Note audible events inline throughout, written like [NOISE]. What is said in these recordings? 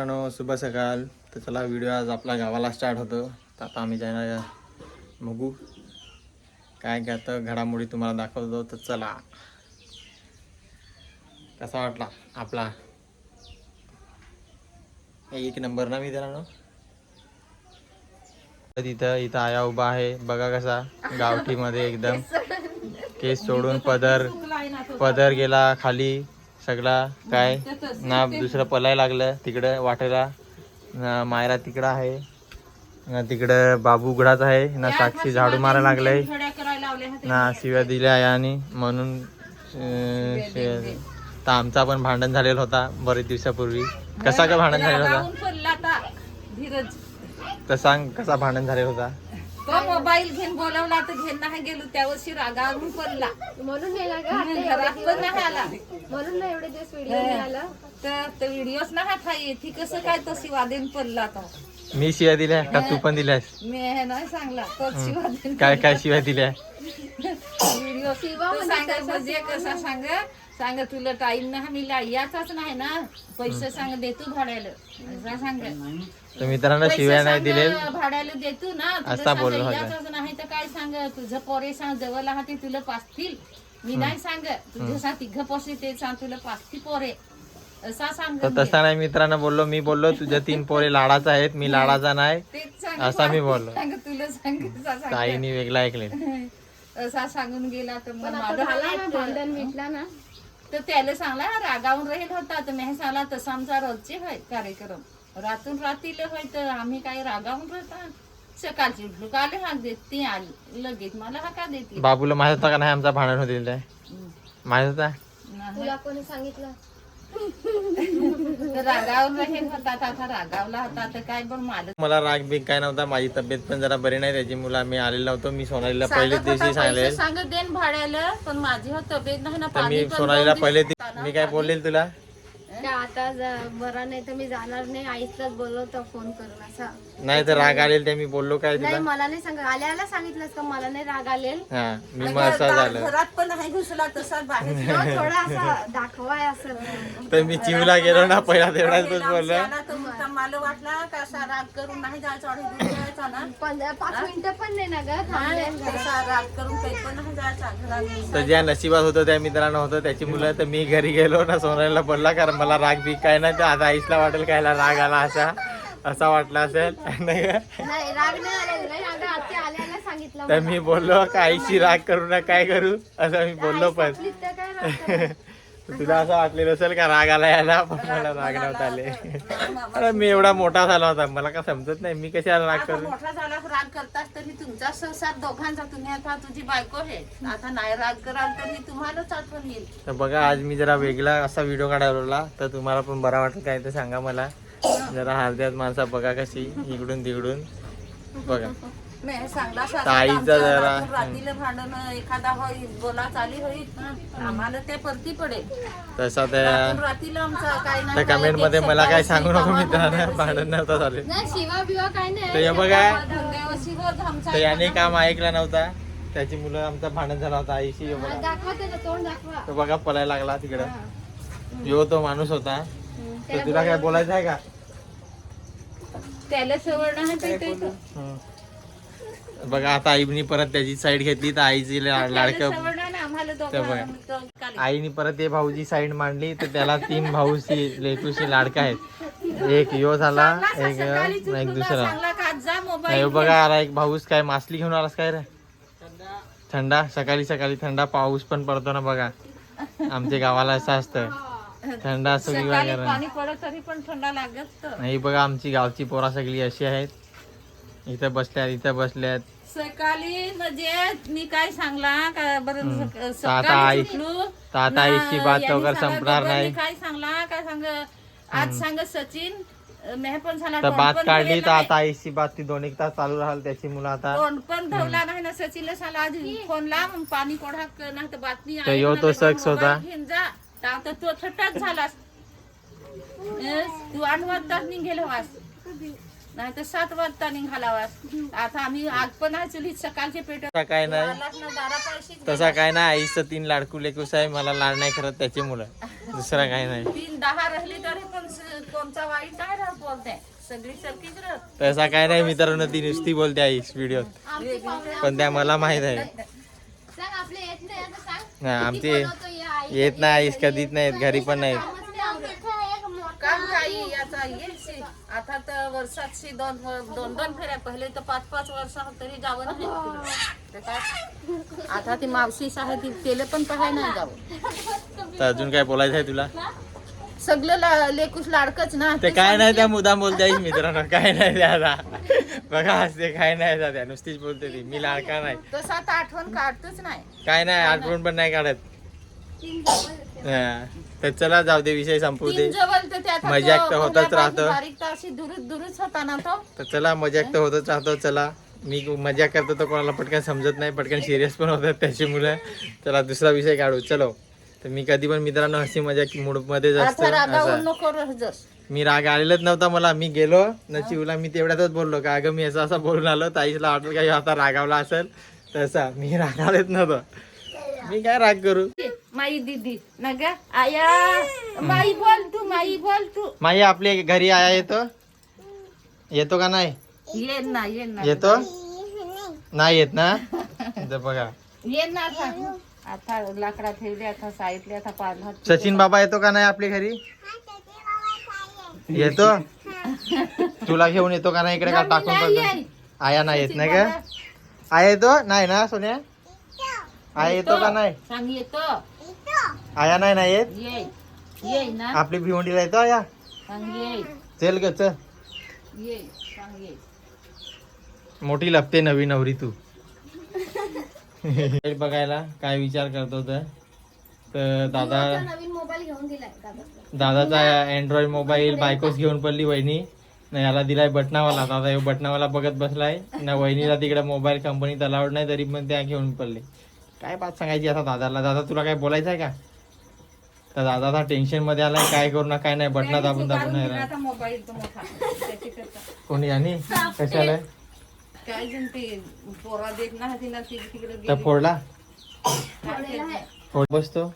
मित्रांनो शुभ सकाळ. तर चला व्हिडिओ आज आपला गावाला स्टार्ट होतो. तर आता आम्ही जाणार बघू काय काय तर घडामोडी तुम्हाला दाखवतो. तर चला. कसा वाटला आपला? एक नंबर ना मित्रांनो? तिथं इथं आया उभा आहे. बघा कसा गावठीमध्ये एकदम. केस सोडून पदर पदर गेला खाली. सगळा काय? ना दुसरं पलायला लागलं. तिकडं वाटेला ना मायरा तिकडं आहे. ना तिकडं बाबू उघडाच आहे. ना साक्षी झाडू मारायला लागलंय. ना शिव्या दिल्या आहे आणि म्हणून तर आमचा पण भांडण झालेला होता बरेच दिवसापूर्वी. कसा का भांडण झालेला होता? तर सांग कसा भांडण झालेला होता? तो मोबाईल घेऊन बोलवला तर घेऊन नाही गेलो? त्या वर्षी रागावून पडला. म्हणून नाही ना ग म्हणून घरात पण नाही आला. म्हणून ना एवढे दिवस व्हिडिओ नाही आला. तर ते व्हिडिओच नाही खाई ती कसं काय तशी वादेन पडला तो? मी शिव्या दिल्या का तू पण दिल्यास? मी हे नाही सांगला. तो शिवादेन काय काय शिव्या दिल्या? व्हिडिओ सांग म्हणजे कसा सांग? सांग तुला टाइम नाही मिळाला याचाच नाही ना. पैसे सांग देतो भाड्याला. असा सांग? तर मित्रांनो शिव्या नाही दिले भाड्याला देतो ना तुला असा सांग, बोलला होता. नाही तर काय सांग तुझं पोरे सांग जवळ राहते तुला पाचतील. मी नाही सांग तुझ्या तिघ पोसे ते सांग तुला पाचती पोरे. असा सांग तर तसा नाही मित्रांनो बोललो मी बोललो तुझ्या तीन पोरे लाडाचा आहेत मी लाडाचा नाही. तेच सांग असा मी बोललो. सांग तुला सांग असा सांग. ताईने वेगळा ऐकले असा सांगून गेला तर मग पण आता माझं झाला ना वाटतं. भांडण मिटला ना. तर त्याला सांगला रागावून राहील होता तर मी सांगला तसा आमचा रोजचे होय कार्यक्रम. रातून रात्रीले होय तर आम्ही काही रागावून राहता. सकाळची उठलो का आले हाक देत ती आली. लगेच मला हाका देते. बाबूला माहीत होता का नाही आमचा भांडण होतील माहीत होता. तुला कोणी सांगितलं? तर रागावून राहील होता तर आता रागावला होता तर काय पण मला मला राग बीग काय नव्हता माझी तब्येत पण जरा बरी नाही त्याची. मुलं मी आलेलो नव्हतो मी सोनालीला पहिल्याच सांगत होता, दिवशी सांगले सांगत देन भाड्याला पण माझी हो तब्येत नाही ना मी पाणी पण सोनालीला पहिले मी काय ना, बोललेल तुला? का आता ज- बरा नाही तर मी जाणार नाही. आईलाच बोलवतो फोन करून असा. नाही तर राग आलेल ते मी बोललो काय नाही तुला मला नाही सांग आल्याला सांगितलंस का? मला नाही राग आलेल. हा मी मग असं झालं. घरात पण नाही घुसला तसा बाहेर [LAUGHS] तो थोडा असा दाखवाय असं. तर मी चिवला गेलो ना पहिला तेवढाच बस बोललो. आमच्या तर मग मला वाटला का असा राग करून नाही जायचं आणि दूर जायचा ना? पंधरा पाच मिनिटं पण नाही ना ग थांबले. तसा राग करून काही पण नाही जायचा घरात तर ज्या नशिबात होतं त्या मित्रांना होतं त्याची मुलं तर मी घरी गेलो ना सोनालीला बोलला कारण मला राग बीग काय नाही तर आता आईसला वाटेल कायला राग आला असा? असा वाटला असेल. नाही तर मी बोललो का आईशी राग करू ना? काय करू? असं मी बोललो पण. काय? तुला असं वाटलेलं असेल का राग आला याला पण मला राग नव्हता आले. अरे मी एवढा मोठा झाला होता मला का समजत नाही मी कशाला राग आता करू? मोठा झाला राग करतास तरी तुमचा संसार दोघांचा तुम्ही आता तुझी बायको आहे. आता नाही राग कराल तरी तुम्हालाच आठवण येईल तर बघा आज मी जरा वेगळा असा व्हिडिओ काढवला तर तुम्हाला पण बरा वाटेल काय ते सांगा मला. जरा हळद्यात माणसा बघा कशी इकडून तिकडून. बघा. मी हे ताईचं आमच्या जरा- रात्रीला भांडण एखादा होईल बोला चाली होईल आम्हाला ते परती पडेल. तसा त्या रातून रात्रीला आमचा काय नाही त्या कमेंट एक मध्ये मला काय सांगू नको मित्रांनो धंद्यावशी- भांडण नव्हता चालेल नाही शिवा बिवा काय तर नाही हे बघा. आमचा तर याने काम ऐकला नव्हता. त्याची मुलं आमचा भांडण झाला होता आईशी हे बघा. दाखवा त्याचं तोंड दाखवा. तो बघा पलायला लागला तिकडं. यो तो माणूस होता. तर तुला काय बोलायचं आहे का? त्याला सवय नाही तर ते- हं. बघा आता आईनी परत त्याची साईड घेतली तर आईची लाडकं सवय नाही ना, आम्हाला ते बघा. आईने परत ते भाऊची साईड मांडली तर त्याला तीन भाऊशी लेकूशी लाडका आहेत. एक यो झाला एक एक दुसरा. बघा आला एक भाऊस काय मासली घेऊन आलास काय रे? थंडा. सकाळी सकाळी थंडा पाऊस पण पडतो ना बघा. आमच्या गावाला असं असतं. थंडा तरी लागत तर. नाही बघा आमची गावची पोरा सगळी अशी आहेत. इथं बसल्यात इथं बसल्यात. सकाळी म्हणजे मी काय सांगला का बरं सक- सकाळी उठलो. ना, आईची बात यांनी वगैरे सांगा, संपणार नाही. काय सांगला काय सांग आज सांग सचिन मेह पण झाला तर बात काढली तर. आता आईची बात ती दोन एक तास चालू राहील त्याची मुलं आता. तोंड पण धवला नाही ना सचिनला सांगला आज फोन ला मग पाणी कोढा नाही तर बातमी तर आई यो तो म्हणाले, शख्स मोबाईल होता. घेऊन जा. तर आता तो थट्टाच झालास. तू आठ वाजताच निघेल वास नाही तर सात वाजता निघालावा आता आम्ही आग पण आहे चुलीत सकाळचे पेट काय नाही. ना तसा काय नाही आईचं तीन लाडकू लेकूस आहे मला लाड नाही करत त्याची मुलं. दुसरा काय नाही. तीन दहा राहिली तरी पण कोणचा वाईट नाही राहत बोलते? सगळी सरकीच राहत. तसा काय नाही मित्रांनो ती नुसती बोलते आई व्हिडिओत. पण त्या मला माहीत आहे. सांग आपले येत नाही आता सांग. नाही, आमचे येत नाही आईस कधीच नाहीत घरी पण नाहीत कामच नाही आवडत. काम काही याचा येईल शी. आता तर वर्षात शी दोन दोन दोन फेऱ्या. पहिले तर पाच पाच वर्ष तरी जावं नाही. ते? आता ती मावशी आहे ती तेले पण पाहाय नाही जावं. तर अजून काय बोलायचं आहे तुला? सगळं ला- लेकूस लाडकच ना. ते काय नाही त्या मुद्दाम बोलते मित्रांनो काय नाही त्या आता. बघा असते काय नाही त्या नुसतीच बोलते ती. मी लाडका नाही. तसं आता आठवण काढतच नाही. काय नाही आठवण पण नाही काढत. तर चला जाऊ दे विषय संपू दे. मजाक तर होतच राहतं. तर चला मजाक तर होतच राहतो चला. मी मजा करतो तर कोणाला पटकन समजत नाही पटकन सिरियस पण होतात त्याची मुलं चला दुसरा विषय काढू. चलो. तर मी कधी पण मित्रांनो हसी मजाक मूड मध्येच असतो. मी राग आलेलाच नव्हता मला. मी गेलो नचिवला मी तेवढ्यातच बोललो का अगं मी असं असं बोलून आलो ताईला वाटलं का ह्यो आता रागावला असेल. तसा. मी राग आलेच नव्हतो. मी काय राग करू? माई दीदी ना ग? आया माई बोल तू माई बोल तू. माई आपल्या घरी आया येतो? येतो का नाही? ये ना ये ना. येतो? नाही येत ना? इथं बघा. ये ना आता. आता लाकडा ठेवले आता साईडले आता पाहिलं सचिन बाबा येतो का नाही आपल्या घरी? येतो? तुला घेऊन येतो का नाही इकडे का टाकून आया नाही येत नाही का आया येतो? नाही ना सोन्या? आया येतो का नाही? सांग येतो. आया नाही ना येत? ये ये ना. आपली भिवंडीला येतो आया? सांग ये. चल ग चल. ये सांग ये. मोठी लपते नवी नवरी तू. हे बघायला काय विचार करतो तर. तर दादा नवीन मोबाईल घेऊन दिलाय दादा दादाचा अँड्रॉइड मोबाईल बायकोस घेऊन पडली वहिनी. नाही याला दिलाय बटनावाला. दादा ह्यो बटनावाला बघत बसलाय. ना वहिनीला तिकडे मोबाईल कंपनीत अलाउड नाही तरी पण त्या घेऊन पडले. काय बात सांगायची आता दादाला. दादा तुला काय बोलायचं आहे का? तर दादा आता टेन्शनमध्ये आलाय काय करू ना काय नाही बटना दाबून दाबून नाही. आता मोबाईल तो मोठा. त्याची करता कोणी आणि? कशाला? काय जण ते पोरा देत ना ती ना ती तिकडे तर. फोडला? काय ते? फोड बसतो.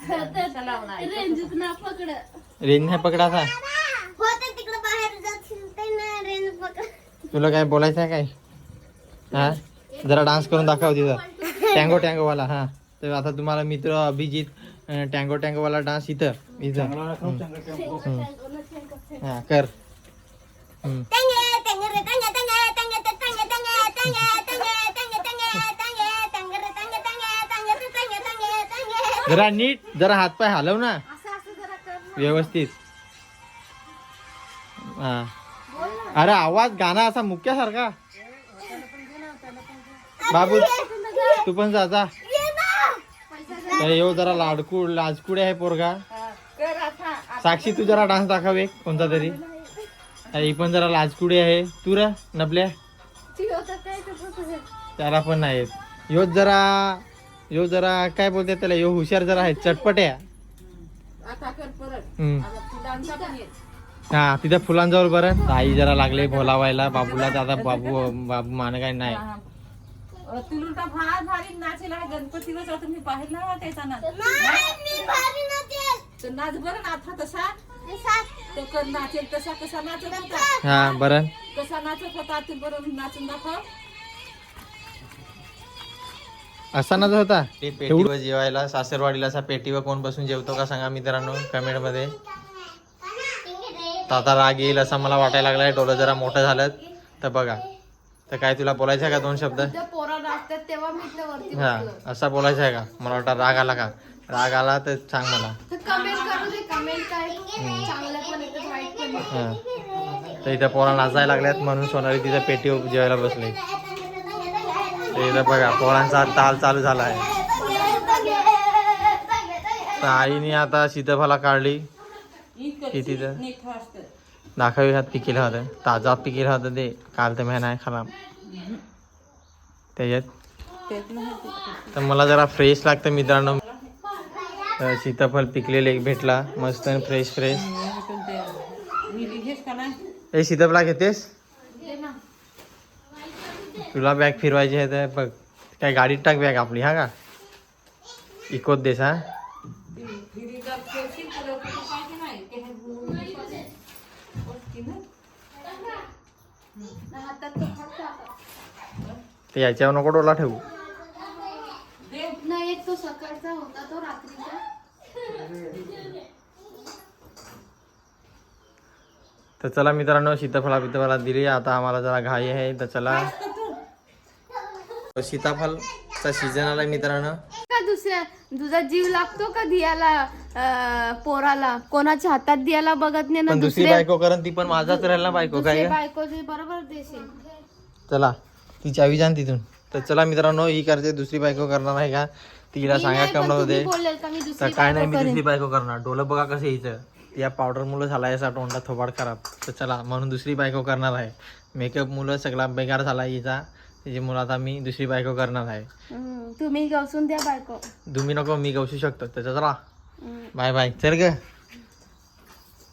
चलाव ना, ऐकत रेंजच ना पकड. रेंज नाही पकडाचा होते तिकडे बाहेर जातील ते ना रेंज पकड. तुला काय बोलायचं आहे काय? हा? जरा डान्स करून दाखव तिथं. टँगो टँगो वाला हा. तर आता तुम्हाला मित्र अभिजित टँगो टँगोवाला डान्स इथं इथं. कर. जरा नीट जरा हातपाय हलव ना. व्यवस्थित. हा. अरे आवाज गाणं असा मुक्यासारखा. बाबू तू पण जा. येऊ जरा लाडकू लाजकुडे आहे पोरगा. साक्षी तू जरा डान्स दाखव एक कोणता तरी. ही पण जरा लाजकुडी आहे. तू र नबल्या. त्याला पण नाही यो जरा यो जरा काय बोलते त्याला? यो हुशार जरा आहे चटपट आहे. आता कर परत. हम्म. आता फुलांचा पण येत हा तिथं फुलांजवळ बरं. आई जरा लागले बोलावायला बाबूला दादा बाबू बाबू मान काय नाही तुलुटा फार भारी नाचेल आहे गणपती वजा तुम्ही पाहिला त्याचा नाच नाही मी भारी नसेल तर नाच बरं ना आता तसा? तो कर नाचेल तसा कसा नाचत होता? हा बरं. कसा नाचत होता? तू बरोबर नाचून दाखव. असा ना होता? पेटीवर जेवायला सासरवाडीला असा पेटीवर कोण बसून जेवतो का सांगा मित्रांनो कमेंटमध्ये तर आता राग येईल असं मला वाटायला लागलाय डोलं जरा मोठं झालं तर बघा. तर काय तुला बोलायचं का दोन शब्द? त्या पोरा नाचतात तेव्हा मी इथं वरती हा असा बोलायचं आहे का? मला वाटतं राग आला का? राग आला तर सांग मला. तर कमेंट करू दे कमेंट काय चांगलं पण येतं वाईट पण येतं. हा. तर इथं पोरा नाचायला लागल्यात म्हणून सोनाली तिथं पेटीवर जेवायला बसले. तर इथं बघा पोरांचा ताल चालू झाला आहे तर आईने आता सीताफळा काढली. किती तर? दाखवी हात पिकेलं होतं ताजा पिकेलं होतं ते काल तर मी नाही खाला त्याच्यात. तर मला जरा फ्रेश लागतं मित्रांनो. सीताफळ पिकलेले एक भेटला. मस्त आणि फ्रेश फ्रेश ए सीताफळा घेतेस? तुला बॅग फिरवायची आहे तर बघ. काय गाडीत टाक बॅग आपली हा का? इकोत देस हा? याच्यावर नको डोला ठेवू. नाही एक तो सकाळचा होता तो रात्रीचा. तर चला मित्रांनो सीताफळा बिताफळा दिली. आता आम्हाला जरा घाई आहे तर चला. सीताफळचा सीझन आलाय मित्रांनो. का दुसऱ्या तुझा जीव लागतो का दियाला पोराला? कोणाच्या हातात दियाला बघत नाही ना दुसरी बायको कारण ती पण माझाच राहिला बायको काय? बायकोचे बरोबर देशील. चला. ती चावी जाण तिथून. तर चला मित्रांनो ही करते दुसरी बायको करणार आहे का? तिला सांगा तुम्ही होते. तर काय नाही मी बायको दुसरी करेन. बायको करणार. डोलं बघा कसं यायचं. या पावडर मुलं झाला याचा तोंडा थोबाड खराब. तर चला म्हणून दुसरी बायको करणार आहे. मेकअप मुलं सगळा बेकार झाला हिचा. त्याची मुलं आता मी दुसरी बायको करणार आहे. तुम्ही गवसून द्या बायको. तुम्ही नको मी गवसू शकतो. त्याचा चला. Bye bye. चल ग.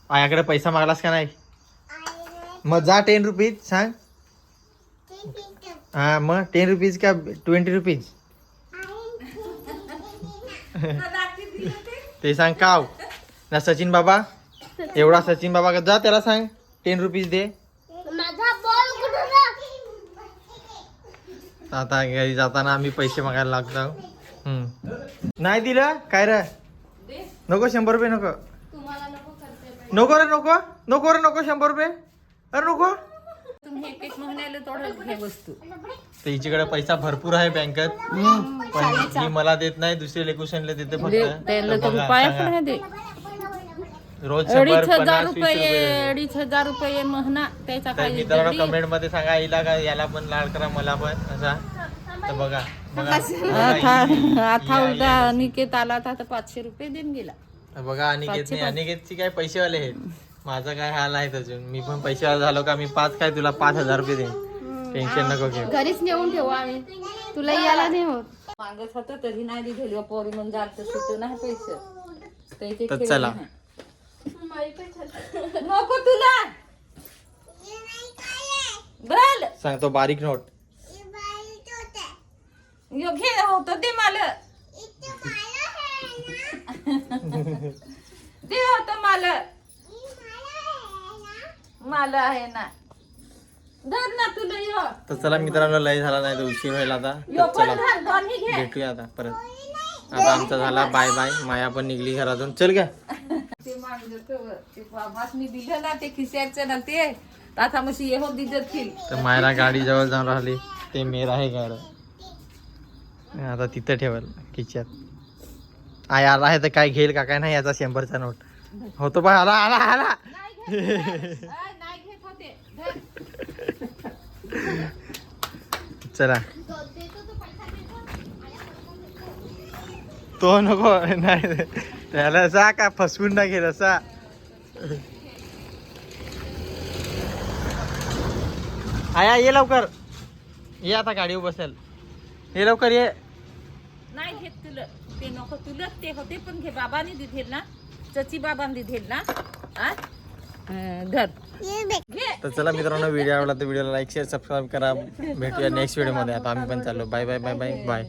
माझ्याकडे पैसा मागलास का नाही? मग जा टेन रुपीज सांग. हा मग टेन रुपीज का ट्वेंटी रुपीज ते सांग काव. ना सचिन बाबा? एवढा सचिन बाबा का जा त्याला सांग. टेन रुपीज दे. माझा बॉल कुठे आता घरी जाताना आम्ही पैसे मागायला लागतो. हम्म. नाही दिलं? काय रे? नको शंभर रुपये नको. तुम्हाला नको करते नको रे नको. नको रे नको शंभर रुपये. अरे नको. तुम्ही एक एक महिन्याला तोडत घ्या वस्तू. तर हिच्याकडे पैसा भरपूर आहे बँकेत. पण ही मला देत नाही दुसरे लेकुशनला देते फक्त. त्याला तर तर बघा, रुपया सांगा. पण नाही दे. रोज शंभर अडीच हजार पन्नास वीस रुपये रुपये. अडीच हजार रुपये महिना त्याचा तर काही मित्रांनो दगडी. कमेंटमध्ये सांगा हिला का याला पण लाड करा मला पण असा. तर बघा बघा. आता आता उलटा अनिकेत आला तर आता पाचशे रुपये देऊन गेला. बघा अनिकेत नाही अनिकेतची काय पैसेवाले आहेत. माझा काय हाल आहे अजून. मी पण पैसेवाला झालो का मी पाच काय तुला पाच हजार रुपये देईन. टेन्शन नको घेऊ. घरीच नेऊन ठेवू आम्ही. तुला यायला नाही होत. मागत होतं तरी नाही दिलेली पोरी म्हणून जात सुटू नाही पैसे. तर चला. नको तुला. बल. सांगतो बारीक नोट. यो घे होत दे मला. [LAUGHS] दे होत मला. मला आहे ना. धर ना तुला यो. तर चला मित्रांनो लय झाला नाही तर उशीर होईल आता. यो तर पण चला. धर दोन्ही घे. भेटूया आता परत. आता आमचा झाला बाय बाय. माया पण निघली घरातून. चल का ते मागत ते बाबासनी दिलं ना ते खिशाचं ना ते. आता मग येहो दिदत फिल तर मायरा गाडी जवळ जाऊन राहिली. ते मेर आहे घर आता तिथं ठेवल खिच्यात आय आला आहे तर काय घेईल का? काय नाही याचा शंभरचा नोट. होतो बा आला आला आला. [LAUGHS] चला. तो नको. नाही त्याला असा का फसवून नाही घेत असा? आया ये लवकर. ये आता गाडीवर बसेल. ये लवकर ये. नाही घेत तुला. ते नको. तुला ते होते पण घे. बाबाने दिधेल ना. चची बाबाने दिधेल ना. आ? धर. तर चला मित्रांनो व्हिडिओ आवडला तर व्हिडिओला लाईक शेअर सबस्क्राईब करा. भेटूया नेक्स्ट व्हिडिओमध्ये आता आम्ही पण चाललो. Bye bye bye bye bye